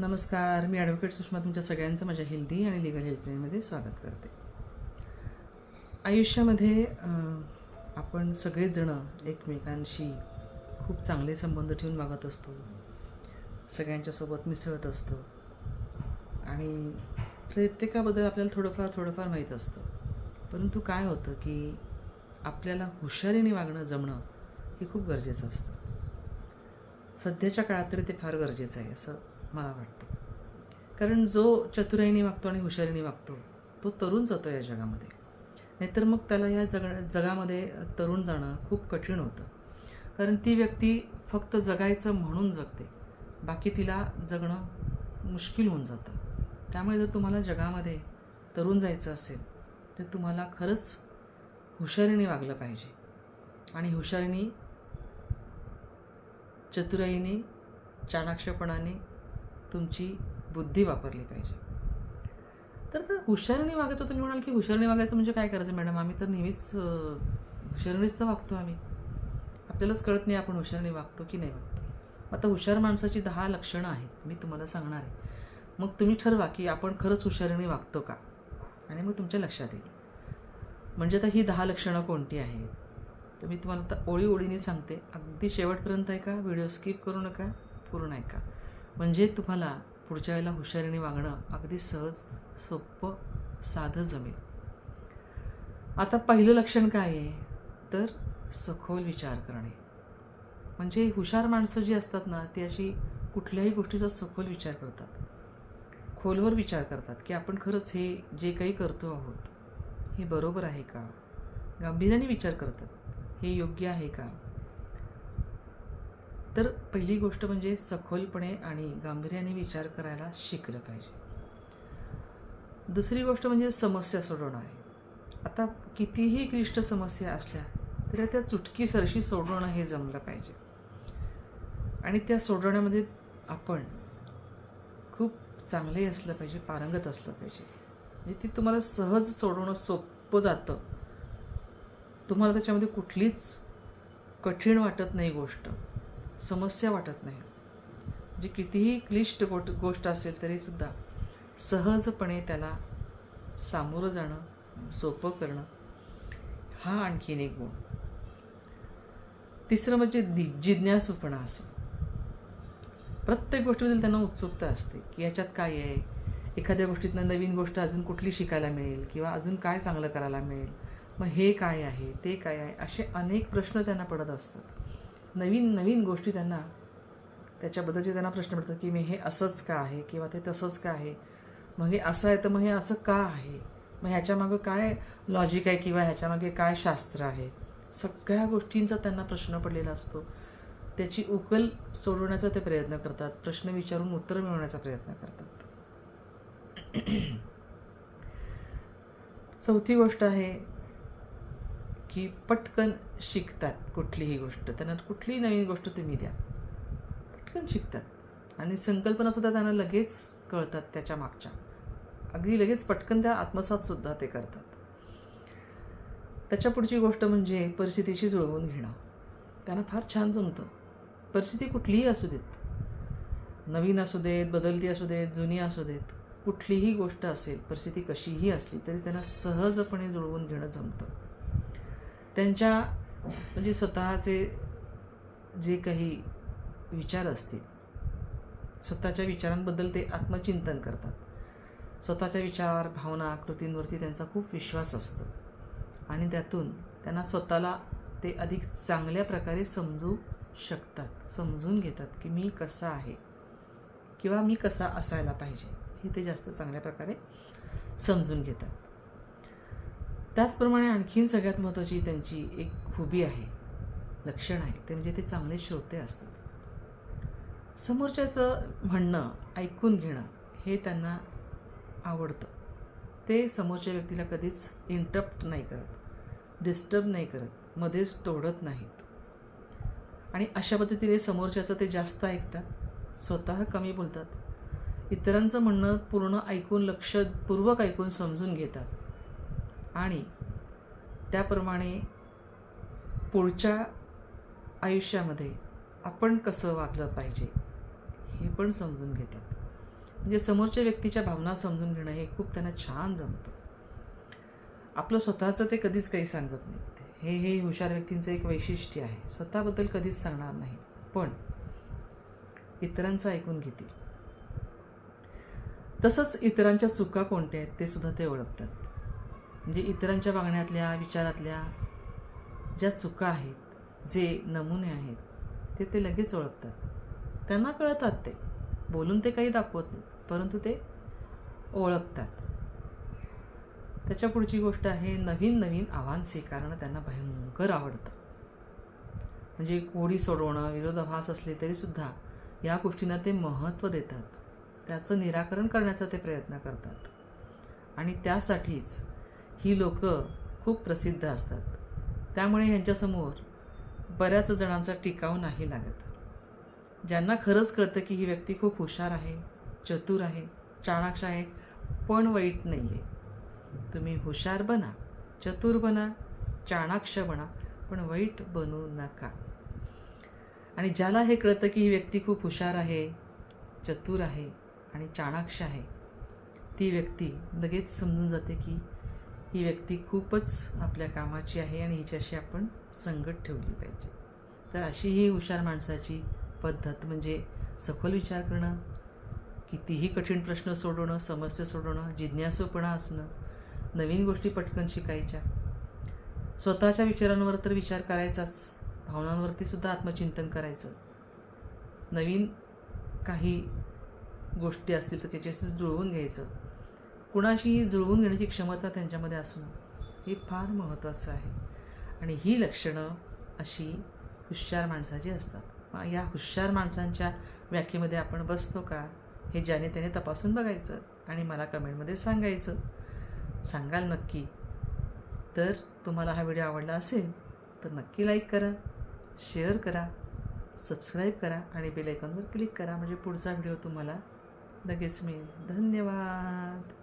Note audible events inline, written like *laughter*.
नमस्कार मी ॲडव्होकेट सुषमा तुमच्या सगळ्यांचं माझ्या हेल्दी आणि लिगल हेल्पलाईनमध्ये स्वागत करते. आयुष्यामध्ये आपण सगळेजणं एकमेकांशी खूप चांगले संबंध ठेवून वागत असतो. सगळ्यांच्यासोबत मिसळत असतो. आणि प्रत्येकाबद्दल आपल्याला थोडंफार थोडंफार माहीत असतं. परंतु काय होतं की आपल्याला हुशारीने वागणं जमणं हे खूप गरजेचं असतं. सध्याच्या काळात तरी ते फार गरजेचं आहे. असं मला वाटतं. कारण जो चतुराईने वागतो आणि हुशारीने वागतो तो तरुण जातो या जगामध्ये. नाहीतर मग त्याला या जग जगामध्ये तरुण जाणं खूप कठीण होतं. कारण ती व्यक्ती फक्त जगायचं म्हणून जगते बाकी तिला जगणं मुश्किल होऊन जातं. त्यामुळे जर तुम्हाला जगामध्ये तरुण जायचं असेल तर तुम्हाला खरंच हुशारीने वागलं पाहिजे. आणि हुशारीने चतुराईने चाणाक्षपणाने तुमची बुद्धी वापरली पाहिजे. तर तर हुशारीने वागायचं तुम्ही म्हणाल की हुशारीने वागायचं म्हणजे काय करायचं मॅडम? आम्ही तर नेहमीच हुशारीनेच तर वागतो आम्ही. आपल्यालाच कळत नाही आपण हुशारीने वागतो की नाही वागतो. आता हुशार माणसाची दहा लक्षणं आहेत मी तुम्हाला सांगणार आहे. मग तुम्ही ठरवा की आपण खरंच हुशारीने वागतो का? आणि मग तुमच्या लक्षात येईल. म्हणजे आता ही दहा लक्षणं कोणती आहेत? तर मी तुम्हाला आता ओळी ओळीने सांगते. अगदी शेवटपर्यंत ऐका व्हिडिओ स्किप करू नका पूर्ण ऐका. म्हणजे तुम्हाला पुढच्या वेळेला हुशारीने वागणं अगदी सहज सोपं साधं जमेल. आता पहिलं लक्षण काय आहे? तर सखोल विचार करणे. म्हणजे हुशार माणसं जी असतात ना ती अशी कुठल्याही गोष्टीचा सखोल विचार करतात. खोलवर विचार करतात की आपण खरंच हे जे काही करतो आहोत हे बरोबर आहे का? गांभीर्याने विचार करतात. हे योग्य आहे का? तर पहिली गोष्ट म्हणजे सखोलपणे आणि गांभीर्याने विचार करायला शिकलं पाहिजे. दुसरी गोष्ट म्हणजे समस्या सोडवणं आहे. आता कितीही क्लिष्ट समस्या असल्या तरी त्या चुटकी सरशी सोडवणं हे जमलं पाहिजे. आणि त्या सोडवण्यामध्ये आपण खूप चांगले असलं पाहिजे पारंगत असलं पाहिजे. म्हणजे ती तुम्हाला सहज सोडवणं सोपं जातं. तुम्हाला त्याच्यामध्ये कुठलीच कठीण वाटत नाही गोष्ट. समस्या वाटत नाही. जी कितीही क्लिष्ट गोट गोष्ट असेल तरीसुद्धा सहजपणे त्याला सामोरं जाणं सोपं करणं हा आणखीन एक गुण. तिसरं म्हणजे जिज्ञासूपणा असं प्रत्येक गोष्टीबद्दल त्यांना उत्सुकता असते की याच्यात काय आहे? एखाद्या गोष्टीतनं नवीन गोष्ट अजून कुठली शिकायला मिळेल किंवा अजून काय चांगलं करायला मिळेल? मग हे काय आहे? ते काय आहे? असे अनेक प्रश्न त्यांना पडत असतात. नवीन नवीन गोष्टी त्यांना त्याच्याबद्दलचे त्यांना प्रश्न पडतात की मी हे असंच का आहे किंवा ते तसंच का आहे? मग हे असं आहे तर मग हे असं का आहे? मग ह्याच्यामागं काय लॉजिक आहे किंवा ह्याच्यामागे काय शास्त्र आहे? सगळ्या गोष्टींचा त्यांना प्रश्न पडलेला असतो. त्याची उकल सोडवण्याचा ते प्रयत्न करतात. प्रश्न विचारून उत्तर मिळवण्याचा प्रयत्न करतात. *clears throat* चौथी गोष्ट आहे की पटकन शिकतात कुठलीही गोष्ट. त्यांना कुठलीही नवीन गोष्ट तुम्ही द्या. पटकन शिकतात. आणि संकल्पनासुद्धा त्यांना लगेच कळतात त्याच्या मागच्या. अगदी लगेच पटकन त्या आत्मसातसुद्धा ते करतात. त्याच्या पुढची गोष्ट म्हणजे परिस्थितीशी जुळवून घेणं. त्यांना फार छान जमतं. परिस्थिती कुठलीही असू देत. नवीन असू देत बदलती असू देत जुनी असू देत कुठलीही गोष्ट असेल परिस्थिती कशीही असली तरी त्यांना सहजपणे जुळवून घेणं जमतं. त्यांच्या म्हणजे स्वतःचे जे काही विचार असतील स्वतःच्या विचारांबद्दल ते आत्मचिंतन करतात. स्वतःच्या विचार भावना कृतींवरती त्यांचा खूप विश्वास असतो. आणि त्यातून त्यांना स्वतःला ते अधिक चांगल्या प्रकारे समजू शकतात समजून घेतात की मी कसा आहे किंवा मी कसा असायला पाहिजे हे ते जास्त चांगल्या प्रकारे समजून घेतात. त्याचप्रमाणे आणखीन सगळ्यात महत्त्वाची त्यांची एक खुबी आहे लक्षण आहे ते म्हणजे ते चांगले श्रोते असतात. समोरच्याचं म्हणणं ऐकून घेणं हे त्यांना आवडतं. ते समोरच्या व्यक्तीला कधीच इंटरप्ट नाही करत डिस्टर्ब नाही करत मध्येच तोडत नाहीत. आणि अशा पद्धतीने समोरच्याचं ते जास्त ऐकतात स्वतः कमी बोलतात. इतरांचं म्हणणं पूर्ण ऐकून लक्षपूर्वक ऐकून समजून घेतात. आणि त्याप्रमाणे पुढच्या आयुष्यामध्ये आपण कसं वागलं पाहिजे हे पण समजून घेतात. म्हणजे समोरच्या व्यक्तीच्या भावना समजून घेणं हे खूप त्यांना छान जमतं. आपलं स्वतःचं ते कधीच काही सांगत नाहीत हे हे हुशार व्यक्तींचं एक वैशिष्ट्य आहे. स्वतःबद्दल कधीच सांगणार नाही. पण इतरांचं ऐकून घेतील. तसंच इतरांच्या चुका कोणत्या आहेत ते सुद्धा ते ओळखतात. म्हणजे इतरांच्या वागण्यातल्या विचारातल्या ज्या चुका आहेत जे नमुने आहेत ते ते लगेच ओळखतात. त्यांना कळतात ते. बोलून ते काही दाखवत नाहीत परंतु ते ओळखतात. त्याच्या पुढची गोष्ट आहे नवीन नवीन आव्हान स्वीकारणं त्यांना भयंकर आवडतं. म्हणजे कोडी सोडवणं विरोधाभास असले तरीसुद्धा या गोष्टींना ते महत्त्व देतात. त्याचं निराकरण करण्याचा ते प्रयत्न करतात. आणि त्यासाठीच ही लोक खूप प्रसिद्ध असतात. त्यामुळे ह्यांच्यासमोर बऱ्याच जणांचा टिकाव नाही लागत. ज्यांना खरंच कळतं की ही व्यक्ती खूप हुशार आहे चतुर आहे चाणाक्ष आहे पण वाईट नाही आहे तुम्ही हुशार बना चतुर बना चाणाक्ष बना पण वाईट बनू नका. आणि ज्याला हे कळतं की ही व्यक्ती खूप हुशार आहे चतुर आहे आणि चाणाक्ष आहे ती व्यक्ती लगेच समजून जाते की ही व्यक्ती खूपच आपल्या कामाची आहे आणि हिच्याशी आपण संगत ठेवली पाहिजे. तर अशी ही हुशार माणसाची पद्धत म्हणजे सखोल विचार करणं कितीही कठीण प्रश्न सोडवणं समस्या सोडवणं जिज्ञासूपणा असणं नवीन गोष्टी पटकन शिकायच्या स्वतःच्या विचारांवर तर विचार करायचाच भावनांवरती सुद्धा आत्मचिंतन करायचं. नवीन काही गोष्टी असतील तर त्याच्याशी जुळवून घ्यायचं. कुणाशीही जुळवून घेण्याची क्षमता त्यांच्यामध्ये असणं हे फार महत्त्वाचं आहे. आणि ही लक्षणं अशी हुशार माणसाची असतात. मग या हुशार माणसांच्या व्याख्येमध्ये आपण बसतो का? हे ज्याने त्याने तपासून बघायचं आणि मला कमेंटमध्ये सांगायचं. सांगाल नक्की. तर तुम्हाला हा व्हिडिओ आवडला असेल तर नक्की लाईक करा शेअर करा सबस्क्राईब करा आणि बेल आयकॉनवर क्लिक करा. म्हणजे पुढचा व्हिडिओ तुम्हाला लगेच मिळेल. धन्यवाद.